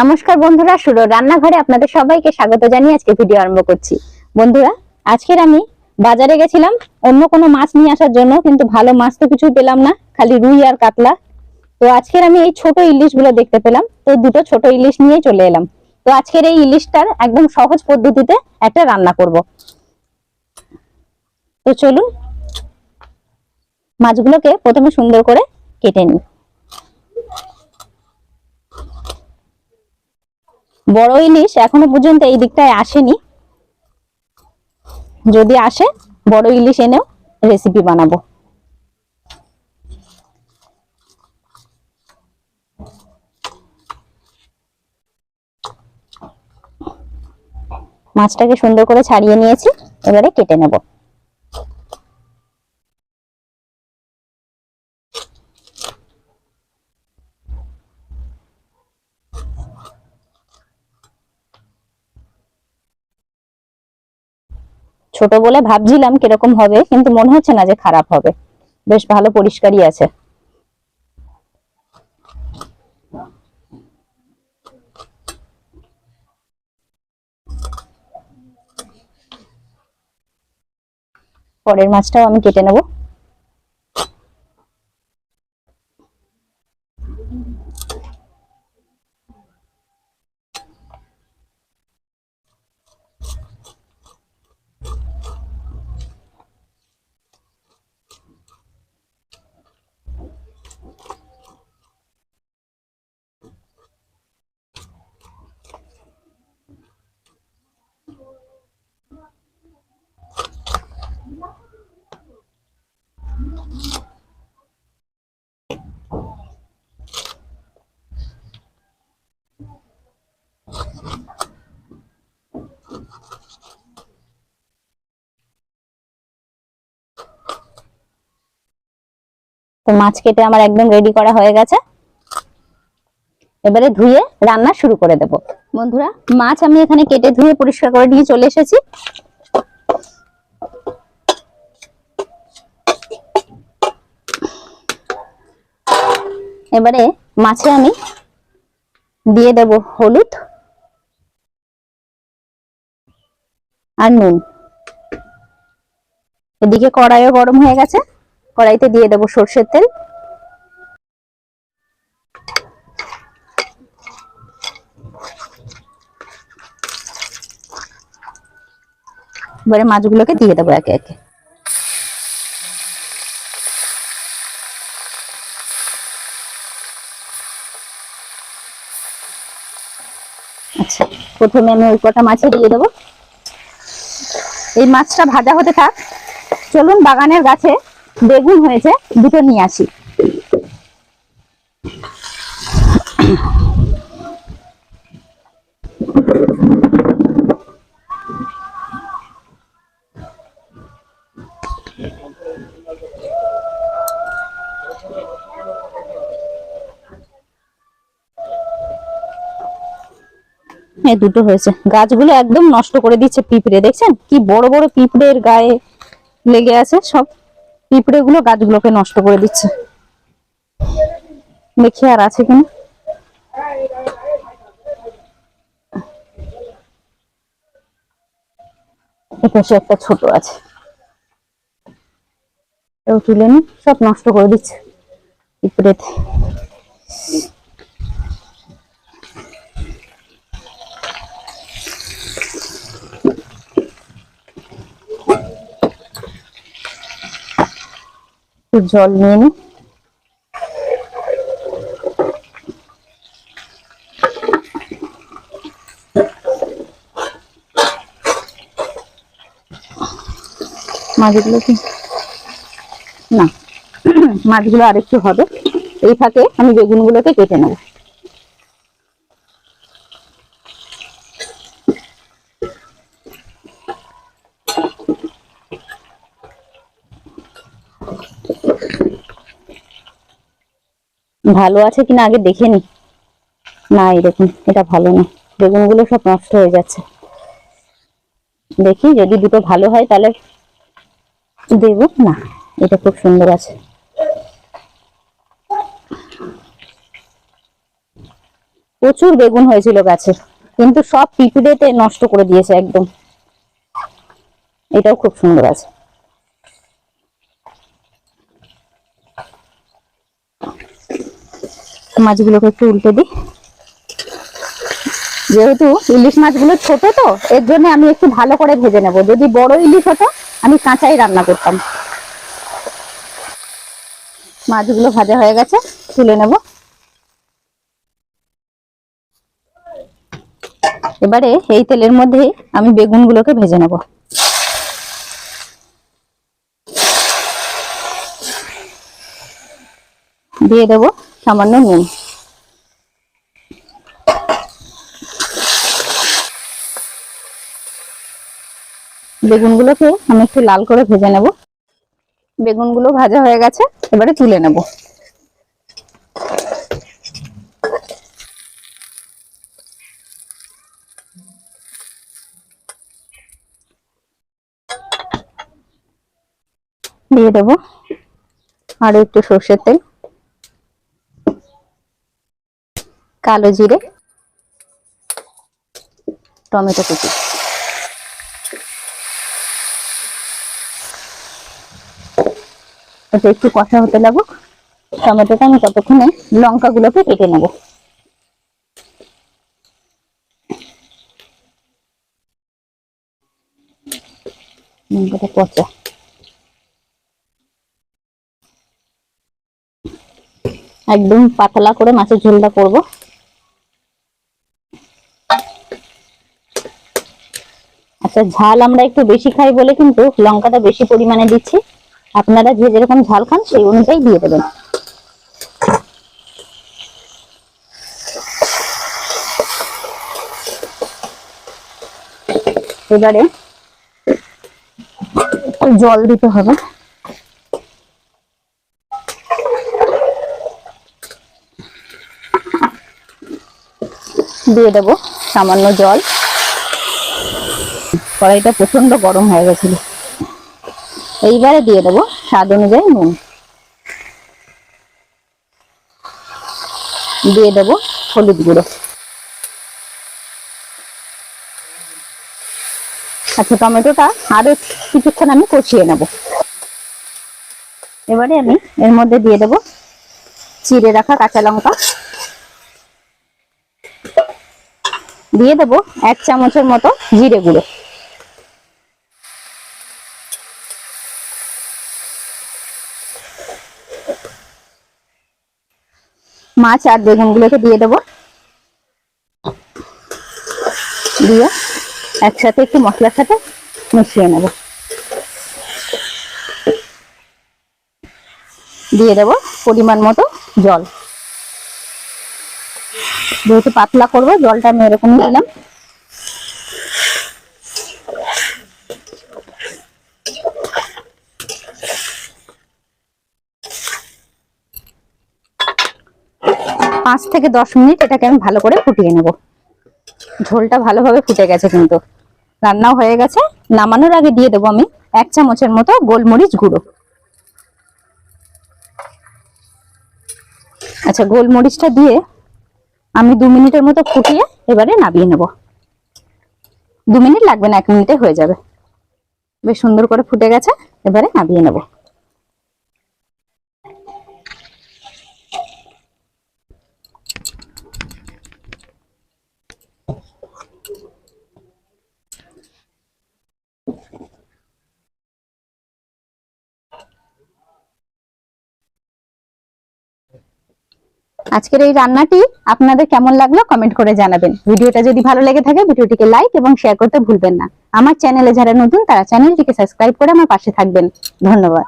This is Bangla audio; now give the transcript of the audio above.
নমস্কার বন্ধুরা সুরো রান্নাঘরে আপনাদের সবাইকে স্বাগত জানিয়ে আজকে ভিডিও আরম্ভ করছি। বন্ধুরা, আজকের আমি বাজারে গেছিলাম, অন্য কোনো মাছ নিয়ে আসার জন্য, কিন্তু ভালো মাছ তো কিছু পেলাম না, খালি রুই আর কাতলা। তো আজকের আমি এই ছোট ইলিশগুলো দেখতে পেলাম, তো দুটো ছোট ইলিশ নিয়ে চলে এলাম। তো আজকের এই ইলিশটার একদম সহজ পদ্ধতিতে একটা রান্না করব। তো চলুন, মাছগুলোকে প্রথমে সুন্দর করে কেটে নিই। বড় ইলিশ এখনও পর্যন্ত এই দিকটায় আসেনি। যদি আসে, বড় ইলিশ এনেও রেসিপি বানাবো। মাছটাকে সুন্দর করে ছাড়িয়ে নিয়েছি, এবারে কেটে নেব। ছোট বলে ভাবছিলাম কীরকম হবে, কিন্তু মনে হচ্ছে না যে খারাপ হবে। বেশ ভালো পরিষ্কারই আছে। পরের মাছটাও আমি কেটে নেব। তো মাছ কেটে আমার একদম রেডি করা হয়ে গেছে। এবারে ধুয়ে রান্না শুরু করে দেব। বন্ধুরা, মাছ আমি এখানে কেটে ধুয়ে পরিষ্কার করে নিয়ে চলে এসেছি। এবারে মাছে আমি দিয়ে দেব হলুদ আর নুন। এদিকে কড়াইও গরম হয়ে গেছে। কড়াইতে দিয়ে দেবো সর্ষের তেল। এবারে মাছগুলোকে দিয়ে দেবো একে একে। আচ্ছা প্রথমে আমি ওই কটা মাছে দিয়ে দেবো। এই মাছটা ভাজা হতে থাক। চলুন বাগানের গাছে বেগুন হয়েছে, দুটো নিয়ে আসি। দুটো হয়েছে। গাছগুলো একদম নষ্ট করে দিচ্ছে পিঁপড়ে, দেখছেন? কি বড় বড় পিঁপড়ের গায়ে লেগে আছে সব। পিঁপড়ে গুলো গাছগুলোকে নষ্ট করে দিচ্ছে। দেখি আর আছে কিনা। এপাশে একটা ছোট আছে। তুলে নি, সব নষ্ট করে দিচ্ছে। পিঁপড়েতে। একটু জল নিয়ে নি। মাছগুলো কি? না, মাছগুলো আরেকটু হবে। এই ফাঁকে আমি বেগুনগুলোকে কেটে নেব। ভালো আছে কিনা আগে দেখে নি। না দেখুন, এটা ভালো না। বেগুনগুলো সব নষ্ট হয়ে যাচ্ছে। দেখি, যদি দুটো ভালো হয় তাহলে দেব। না, এটা খুব সুন্দর আছে। প্রচুর বেগুন হয়েছিল গাছে, কিন্তু সব পিঁপড়েতে নষ্ট করে দিয়েছে একদম। এটাও খুব সুন্দর আছে। মাছগুলোকে একটু উল্টে দিই। যেহেতু ইলিশ মাছগুলো ছোট তো, এর জন্য আমি একটু ভালো করে ভেজে নেব। যদি বড় ইলিশ হতো, আমি কাঁচাই রান্না করতাম। মাছগুলো ভাজা হয়ে গেছে, তুলে নেব। এবারে এই তেলের মধ্যে আমি বেগুনগুলোকে ভেজে নেব। দিয়ে দেব। সামান্য নুন। বেগুনগুলোকে আমি একটু লাল করে ভেজে নেব। বেগুনগুলো ভাজা হয়ে গেছে, এবারে তুলে নেব। দিয়ে দেব। আর একটু সর্ষের তেল। কালো জিরে, টমেটো কুচি। এটা একটু কষা হতে লাগুক। টমেটোটা আমি ততক্ষণে লঙ্কা গুলোকে কেটে নেব। লঙ্কাটা একদম পাতলা করে মাছের ঝোলটা করব। আচ্ছা ঝাল আমরা একটু বেশি খাই বলে কিন্তু লঙ্কাটা বেশি পরিমাণে দিচ্ছি। আপনারা যে যেরকম ঝাল খান সেই অনুযায়ী দিয়ে দেবেন। এবারে জল দিতে হবে। দিয়ে দেব সামান্য জল। কড়াইটা প্রচণ্ড গরম হয়ে গেছিল। এইবারে দিয়ে দেবো স্বাদ অনুযায়ী নুন। দিয়ে দেবো হলুদ গুঁড়ো। আচ্ছা টমেটোটা আরও কিছুক্ষণ আমি কষিয়ে নেব। এবারে আমি এর মধ্যে দিয়ে দেবো চিড়ে রাখা কাঁচা লঙ্কা। দিয়ে দেবো এক চামচের মতো জিরে গুঁড়ো। মাছ আর বেগুনগুলোকে দিয়ে দেবো। দিয়ে একসাথে একটু মশলার সাথে মিশিয়ে নেব। দিয়ে দেবো পরিমাণ মতো জল। যেহেতু পাতলা করব, জলটা আমি এরকম দিলাম। পাঁচ থেকে দশ মিনিট এটাকে আমি ভালো করে ফুটিয়ে নেব। ঝোলটা ভালোভাবে ফুটে গেছে কিন্তু। রান্নাও হয়ে গেছে। নামানোর আগে দিয়ে দেবো আমি এক চামচের মতো গোলমরিচ গুঁড়ো। আচ্ছা গোলমরিচটা দিয়ে আমি দু মিনিটের মতো ফুটিয়ে এবারে নামিয়ে নেব। দু মিনিট লাগবে না, এক মিনিটে হয়ে যাবে। বেশ সুন্দর করে ফুটে গেছে। এবারে নামিয়ে নেব। আজকের এই রান্নাটি আপনাদের কেমন লাগল কমেন্ট করে জানাবেন। ভিডিওটা যদি ভালো লেগে থাকে, ভিডিওটিকে লাইক এবং শেয়ার করতে ভুলবেন না। আমার চ্যানেলে যারা নতুন, তারা চ্যানেলটিকে সাবস্ক্রাইব করে আমার পাশে থাকবেন। ধন্যবাদ।